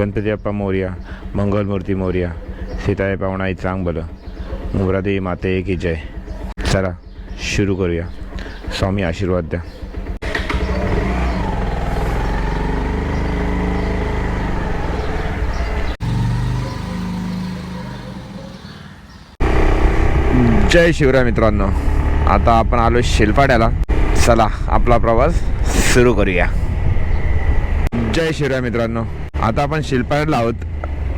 गणपती बाप्पा मोर्या मंगलमूर्ती मोर्या सीताय पाहुणा चांग बलं मुरादेवी माते की जय. चला सुरू करूया. स्वामी आशीर्वाद द्या. जय शिवराय मित्रांनो. आता आपण आलो शिलपाड्याला चला आपला प्रवास सुरू करूया. जय शिवराय मित्रांनो. आता आपण शिलपाड्याला आहोत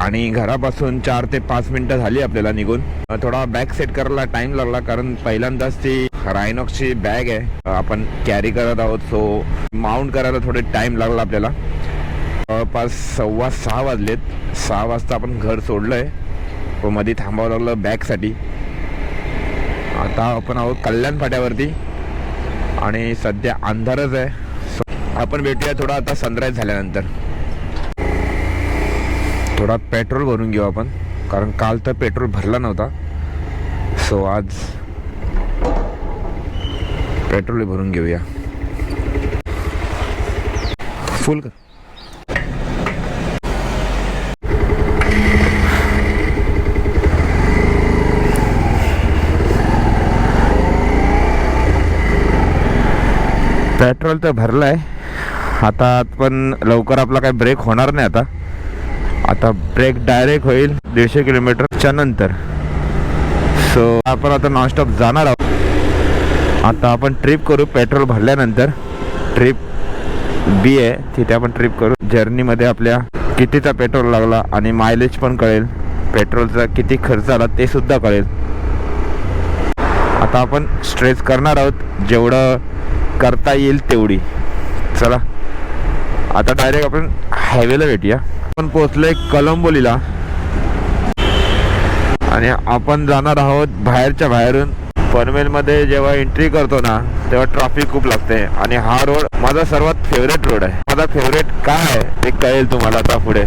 आणि घरापासून चार ते पाच मिनटं झाली आपल्याला निघून. थोडा बॅग सेट करायला टाइम लागला कारण पहिल्यांदाच ती रायनॉक्सची बॅग आहे. आपण कॅरी करत आहोत सो माउंट करायला थोडे टाइम लागला आपल्याला. जवळपास सव्वा सहा वाजलेत. सहा वाजता आपण घर सोडलंय. व मध्ये थांबावं लागलं बॅगसाठी आता आपण आहोत कल्याण फाट्यावरती. आणि सध्या अंधारच आहे. आपण भेटूया थोडा आता सनराईज झाल्यानंतर. थोडा पेट्रोल भरून घेऊ आपण. कारण काल तर पेट्रोल भरला नव्हता. सो आज पेट्रोल भरून घेऊया. फुल कर पेट्रोल तर भरलं आहे आता पण लवकर आपला काही ब्रेक होणार नाही आता. आता ब्रेक डायरेक्ट होईल दीडशे किलोमीटरच्या नंतर. सो आपण आता नॉनस्टॉप जाणार आहोत. आता आपण ट्रिप करू पेट्रोल भरल्यानंतर. ट्रिप बी आहे तिथे आपण ट्रिप करू. जर्नीमध्ये आपल्या कितीचा पेट्रोल लागला आणि मायलेज पण कळेल. पेट्रोलचा किती खर्च आला ते सुद्धा कळेल. आता आपण स्ट्रेच करणार आहोत. जेवढं करता येईल तेवढी. चला. आता डायरेक्ट आपण हायवेला भेटूया. आपण पोहोचलोय कलंबोलीला. आणि आपण जाणार आहोत बाहेरच्या बाहेरून. पनवेलमध्ये जेव्हा एंट्री करतो ना तेव्हा ट्रॅफिक खूप लागते. आणि हा रोड माझा सर्वात फेवरेट रोड आहे. माझा फेवरेट काय आहे ते कळेल तुम्हाला आता पुढे.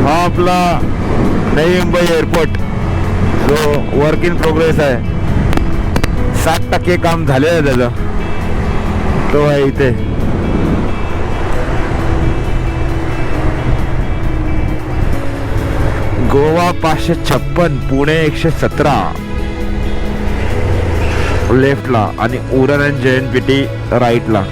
हा आपला नवी मुंबई एअरपोर्ट. जो वर्क इन प्रोग्रेस आहे. सात टक्के काम झालेलं आहे त्याचं. तो आहे इथे. गोवा पाचशे छप्पन पुणे एकशे सतरा. लेफ्टला आणि उरण अँड जयंत पेटी राईटला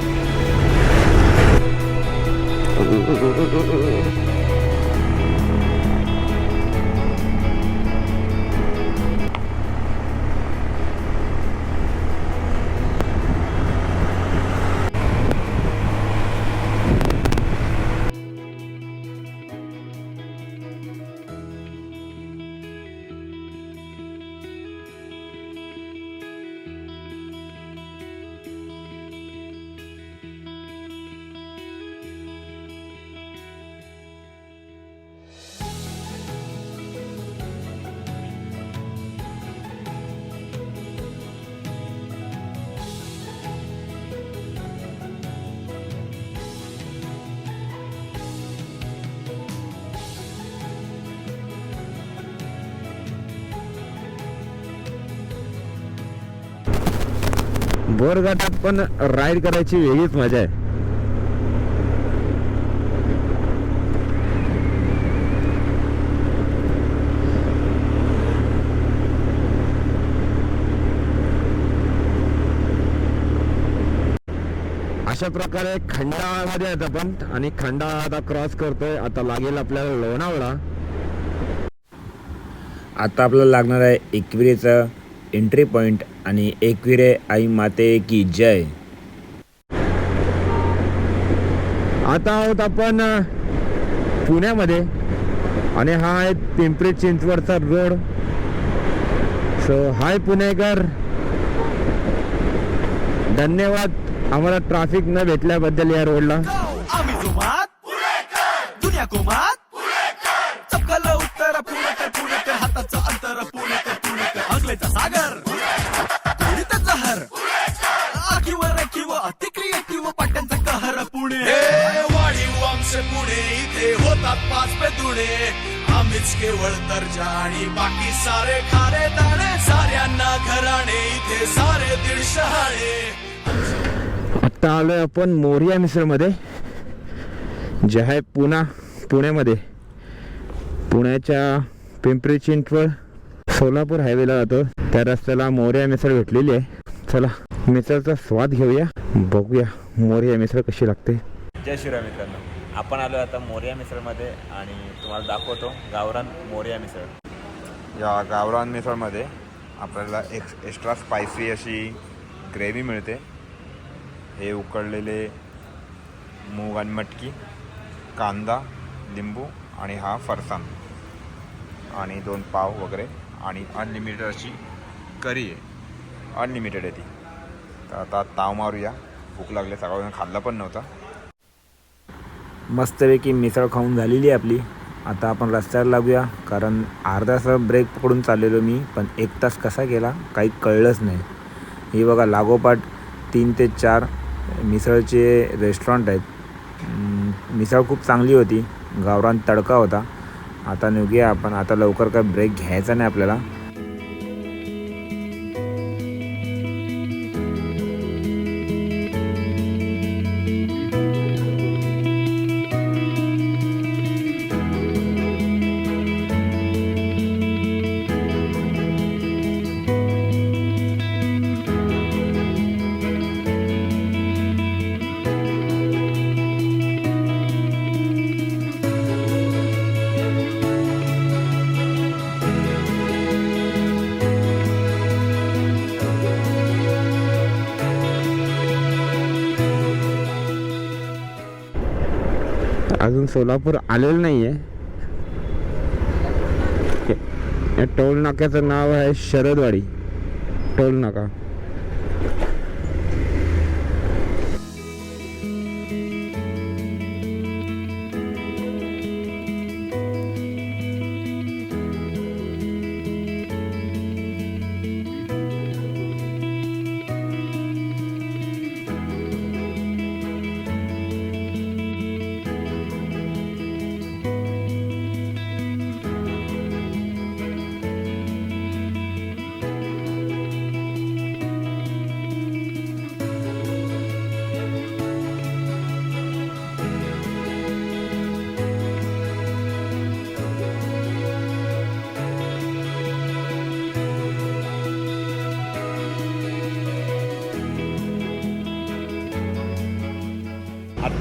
बोरघाटात पण राईड करायची वेगळीच मजा आहे. अशा प्रकारे खंडाळामध्ये आहेत आपण आणि खंडाळा आता क्रॉस करतोय. आता लागेल आपल्याला लोणावळा. आता आपल्याला लागणार आहे एकविरेचं. एंट्री पॉइंट आणि एकविरे आई माते की जय. आता आहोत आपण पुण्यामध्ये आणि हा आहे पिंपरी चिंचवडचा रोड. सो हाय पुणेकर. धन्यवाद आम्हाला ट्रॅफिक न भेटल्याबद्दल या रोडला केवळ दर्जा आणि बाकी सारे खारे दाणे. साऱ्यांना घराणे इथे सारे दीड शहाणे आत्ता आलोय आपण मोरिया मिसळमध्ये जे आहे पुणा पुण्यामध्ये. पुण्याच्या पिंपरी चिंचवड सोलापूर हायवेला जातो. त्या रस्त्याला मोरिया मिसळ भेटलेली आहे. चला मिसळचा स्वाद घेऊया. बघूया मोरिया मिसळ कशी लागते. जय शिवराय मित्रांनो. आपण आलो आता मोर्या मिसळमध्ये आणि तुम्हाला दाखवतो गावरान मोर्या मिसळ. या गावरान मिसळमध्ये आपल्याला एक्स एक्स्ट्रा स्पायसी अशी ग्रेव्ही मिळते. हे उकळलेले मूग आणि मटकी कांदा लिंबू आणि हा फरसाण आणि दोन पाव वगैरे आणि अनलिमिटेड अशी करी आहे. अनलिमिटेड आहे ती. तर आता ताव मारूया. भूक लागली सकाळून खाल्ला पण नव्हता. मस्तपैकी मिसळ खाऊन झालेली आहे आपली. आता आपण रस्त्यावर लागूया कारण अर्धा तास ब्रेक पकडून चाललेलो मी पण एक तास कसा गेला काही कळलंच नाही. हे बघा लागोपाठ तीन ते चार मिसळचे रेस्टॉरंट आहेत. मिसळ खूप चांगली होती. गावरान तडका होता. आता निघूया आपण. आता लवकर काय ब्रेक घ्यायचा नाही आपल्याला. अजून सोलापूर आलेलं नाही आहे या टोल नाक्याचं नाव आहे शरदवाडी. टोल नाका.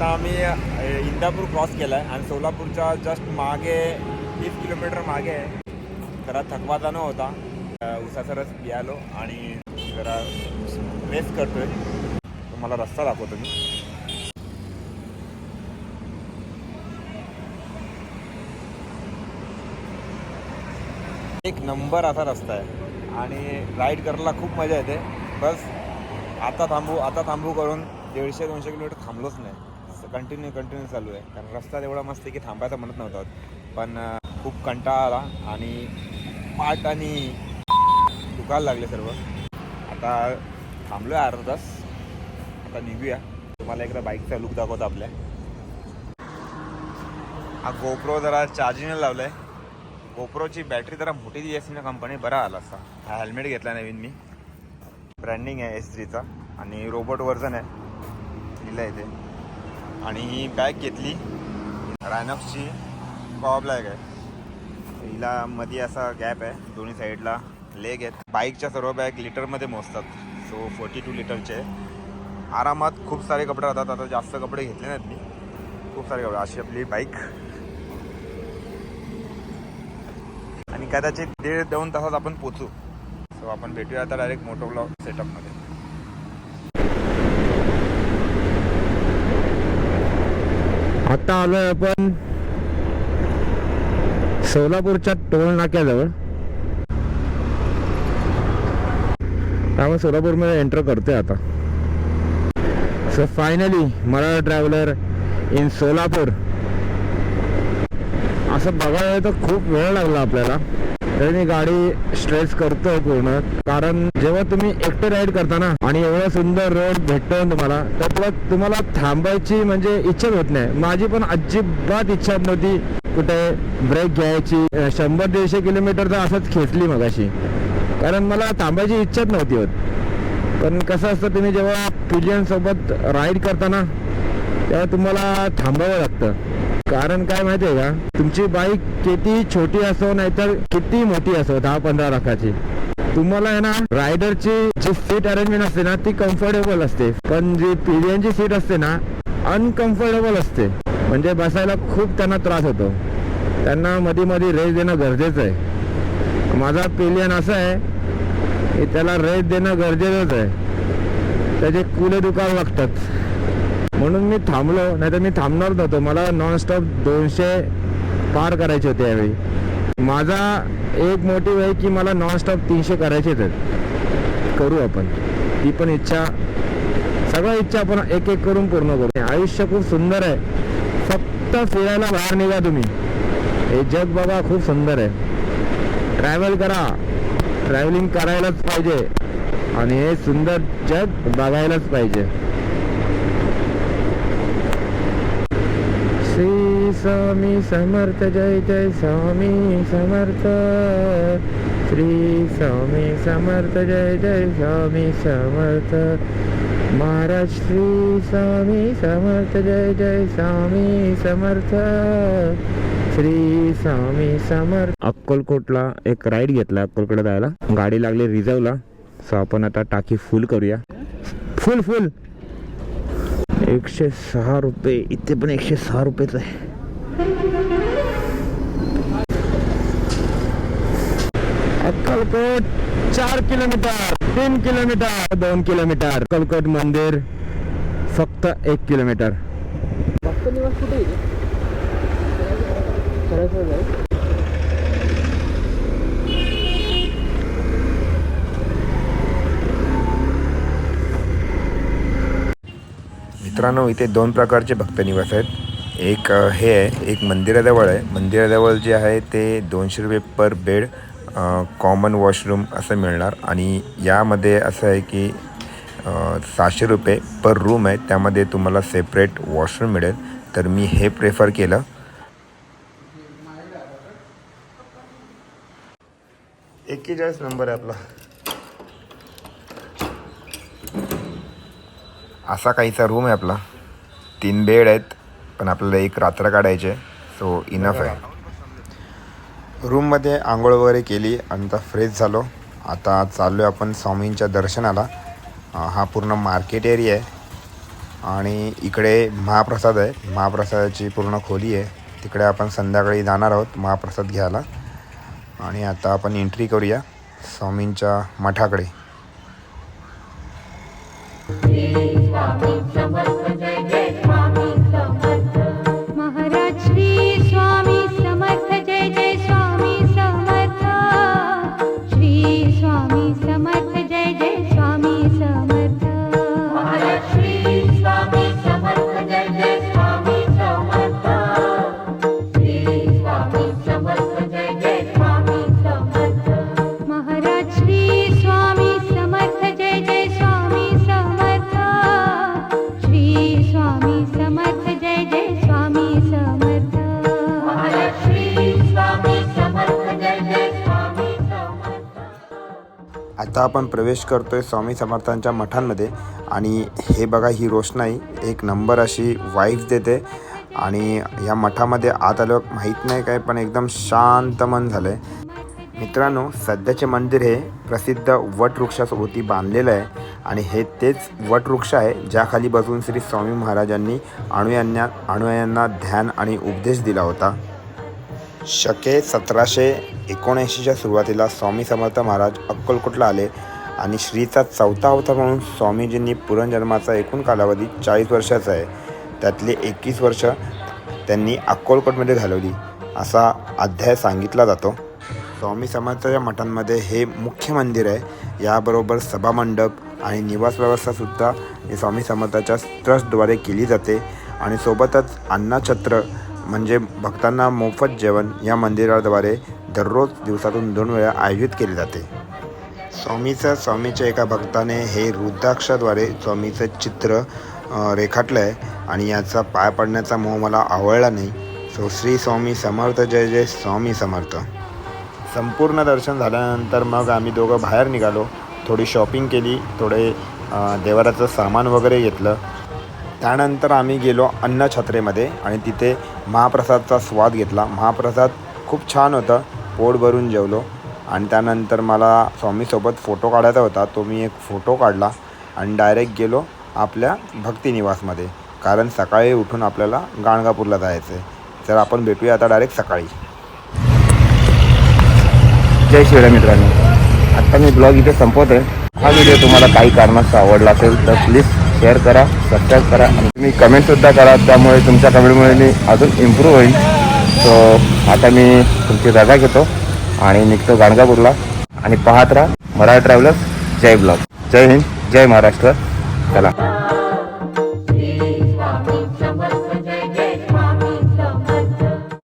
आता आम्ही इंदापूर क्रॉस केला आहे आणि सोलापूरच्या जस्ट मागे तीस किलोमीटर मागे आहे. जरा थकवा जाणं होता उसाचा रस पियालो आणि जरा रेस्ट करतोय. तुम्हाला रस्ता दाखवतो मी. एक नंबर असा रस्ता आहे. आणि राईड करायला खूप मजा येते. बस आता थांबू आता थांबू करून दीडशे दोनशे किलोमीटर थांबलोच नाही. कंटिन्यू कंटिन्यू चालू आहे. कारण रस्ता एवढा मस्त आहे की थांबायचं म्हणत नव्हतं. पण खूप कंटाळा आला आणि पाट आणि दुखायला लागले सर्व. आता थांबलो आहे अर्धा तास. आता निघूया. तुम्हाला एकदा बाईकचा लुक दाखवतो आपल्या. हा गोप्रो जरा चार्जिंगला लावलाय. गोप्रोची बॅटरी जरा मोठी दिली असते ना कंपनी बरा आला असता हा हेल्मेट घेतला नवीन मी. ब्रँडिंग आहे एस थ्रीचा आणि रोबोट वर्जन आहे. लिहिलं आहे ते. आणि ही बॅग घेतली. रायनॉक्सची कॉ ब्लॅक आहे. हिला मध्ये असा गॅप आहे दोन्ही साईडला लेग आहेत. बाईकच्या सर्व बॅग लिटरमध्ये मोजतात. सो फोर्टी टू लिटरचे आरामात खूप सारे कपडे राहतात. आता जास्त कपडे घेतले नाहीत मी. खूप सारे कपडे. अशी आपली बाईक आणि कदाचित दीड दोन तासात आपण पोचू सो आपण भेटूया आता डायरेक्ट मोटो ब्लॉग सेटअपमध्ये आता आलोय आपण सोलापूरच्या टोल नाक्याजवळ. त्यामुळे सोलापूरमध्ये एंटर करतोय आता. So finally Maratha traveller in Solapur असं बघायला तर खूप वेळ लागला आपल्याला. तरी मी गाडी स्ट्रेस करतो पूर्ण. कारण जेव्हा तुम्ही एकटे राईड करता ना आणि एवढा सुंदर रोड भेटतो तुम्हाला तर तुम्हाला थांबायची म्हणजे इच्छाच होत नाही. माझी पण अजिबात इच्छा नव्हती कुठे ब्रेक घ्यायची. शंभर दीडशे किलोमीटर तर असंच खेचली मगाशी. कारण मला थांबायची इच्छाच नव्हती होत. पण कसं असतं तुम्ही जेव्हा पिलियन सोबत राईड करताना तेव्हा तुम्हाला थांबावं लागतं. कारण काय माहितीये का? तुमची बाईक किती छोटी असो नाहीतर किती मोठी असो दहा पंधरा लाखाची. तुम्हाला आहे ना रायडरची जी सीट अरेंजमेंट असते ना ती कम्फर्टेबल असते. पण जी पिलियनची सीट असते ना अनकम्फर्टेबल असते. म्हणजे बसायला खूप त्यांना त्रास होतो. त्यांना मध्ये मध्ये रेस देणं गरजेचं आहे. माझा पिलियन असं आहे की त्याला रेस देणं गरजेचंच आहे. त्याचे कुले दुखावं लागतात. म्हणून मी थांबलो नाही तर मी थांबणार नव्हतो. मला नॉनस्टॉप दोनशे पार करायचे होते यावेळी. माझा एक मोटिव्ह आहे की मला नॉनस्टॉप तीनशे करायचेच आहेत. करू आपण. ती पण इच्छा सगळ्या इच्छा आपण एक एक करून पूर्ण करू. आयुष्य खूप सुंदर आहे. फक्त फिरायला बाहेर निघा तुम्ही. हे जग बाबा खूप सुंदर आहे. ट्रॅव्हल करा. ट्रॅव्हलिंग करायलाच पाहिजे. आणि हे सुंदर जग बघायलाच पाहिजे श्री स्वामी समर्थ जय जय स्वामी समर्थ. श्री स्वामी समर्थ जय जय स्वामी समर्थ. महाराज श्री स्वामी समर्थ जय जय स्वामी समर्थ. श्री स्वामी समर्थ. अक्कलकोटला एक राईड घेतला अक्कलकोटला जायला. गाडी लागली रिझर्वला. सो आपण आता टाकी फुल करूया. फुल फुल एकशे सहा रुपये. इथे पण एकशे सहा रुपयेच आहे. अक्कलकोट चार किलोमीटर तीन किलोमीटर दोन किलोमीटर. अक्कलकोट मंदिर फक्त एक किलोमीटर. मित्रांनो इथे दोन प्रकारचे भक्तनिवास आहेत. एक हे आहे एक मंदिराजवळ आहे. मंदिराजवळ जे आहे ते दोनशे रुपये पर बेड. कॉमन वॉशरूम असं मिळणार. आणि यामध्ये असं आहे की सहाशे रुपये पर रूम आहे. त्यामध्ये तुम्हाला सेपरेट वॉशरूम मिळेल. तर मी हे प्रेफर केलं. एक्केचाळीस नंबर आहे आपला. असा काहीचा रूम आहे आपला. तीन बेड आहेत पण आपल्याला एक रात्र काढायची आहे. सो इनफ आहे. रूममध्ये आंघोळ वगैरे केली आणि आता फ्रेश झालो. आता चाललो आहे आपण स्वामींच्या दर्शनाला. हा पूर्ण मार्केट एरिया आहे. आणि इकडे महाप्रसाद आहे. महाप्रसादाची पूर्ण खोली आहे. तिकडे आपण संध्याकाळी जाणार आहोत महाप्रसाद घ्यायला. आणि आता आपण एंट्री करूया स्वामींच्या मठाकडे. आपण प्रवेश करतोय स्वामी समर्थांच्या मठांमध्ये. आणि हे बघा ही रोषणाई एक नंबर अशी वाईफ देते. आणि या मठामध्ये आत आलं माहीत नाही काय पण एकदम शांत मन झालं आहे मित्रांनो सध्याचे मंदिर हे प्रसिद्ध वटवृक्षासोबती बांधलेलं आहे. आणि हे तेच वटवृक्ष आहे ज्याखाली बसून श्री स्वामी महाराजांनी अनुयांना अनुयायांना ध्यान आणि उपदेश दिला होता. शके सतराशे एकोणऐंशीच्या सुरुवातीला स्वामी समर्थ महाराज अक्कलकोटला आले आणि श्रीचा चौथा अवतार म्हणून स्वामीजींनी पुनर्जन्माचा एकूण कालावधी चाळीस वर्षाचा आहे. त्यातले एकवीस वर्ष त्यांनी अक्कलकोटमध्ये घालवली असा अध्याय सांगितला जातो. स्वामी समर्थाच्या मठांमध्ये हे मुख्य मंदिर आहे. याबरोबर सभामंडप आणि निवास व्यवस्थासुद्धा स्वामी समर्थाच्या ट्रस्टद्वारे केली जाते आणि सोबतच अन्नछत्र म्हणजे भक्तांना मोफत जेवण या मंदिराद्वारे दररोज दिवसातून दोन वेळा आयोजित केले जाते. स्वामीचं स्वामीच्या एका भक्ताने हे रुद्राक्षाद्वारे स्वामीचं चित्र रेखाटलं आहे आणि याचा पाय पडण्याचा मोह मला आवडला नाही. सो श्री स्वामी समर्थ जय जय स्वामी समर्थ. संपूर्ण दर्शन झाल्यानंतर मग आम्ही दोघं बाहेर निघालो. थोडी शॉपिंग केली थोडे देवाराचं सामान वगैरे घेतलं. त्यानंतर आम्ही गेलो अन्नछत्रेमध्ये आणि तिथे महाप्रसादचा स्वाद घेतला. महाप्रसाद खूप छान होतं. पोट भरून जेवलो. आणि त्यानंतर मला स्वामीसोबत फोटो काढायचा होता. तो मी एक फोटो काढला आणि डायरेक्ट गेलो आपल्या भक्तिनिवासमध्ये कारण सकाळी उठून आपल्याला गाणगापूरला जायचं आहे तर आपण भेटूया आता डायरेक्ट सकाळी. जय शिवराय मित्रांनो. आत्ता मी ब्लॉग इथे संपवत आहे हा व्हिडिओ तुम्हाला काही कारणास्तव आवडला असेल तर प्लीज शेअर करा सबस्क्राईब करा आणि तुम्ही कमेंटसुद्धा करा. त्यामुळे तुमच्या कमेंटमुळे मी अजून इम्प्रूव्ह होईल. सो आता मी तुमची रजा घेतो आणि निघतो गाणगापूरला. आणि पाहत राहा मराठी ट्रॅव्हलर्स जय ब्लॉग. जय हिंद जय महाराष्ट्र. चला.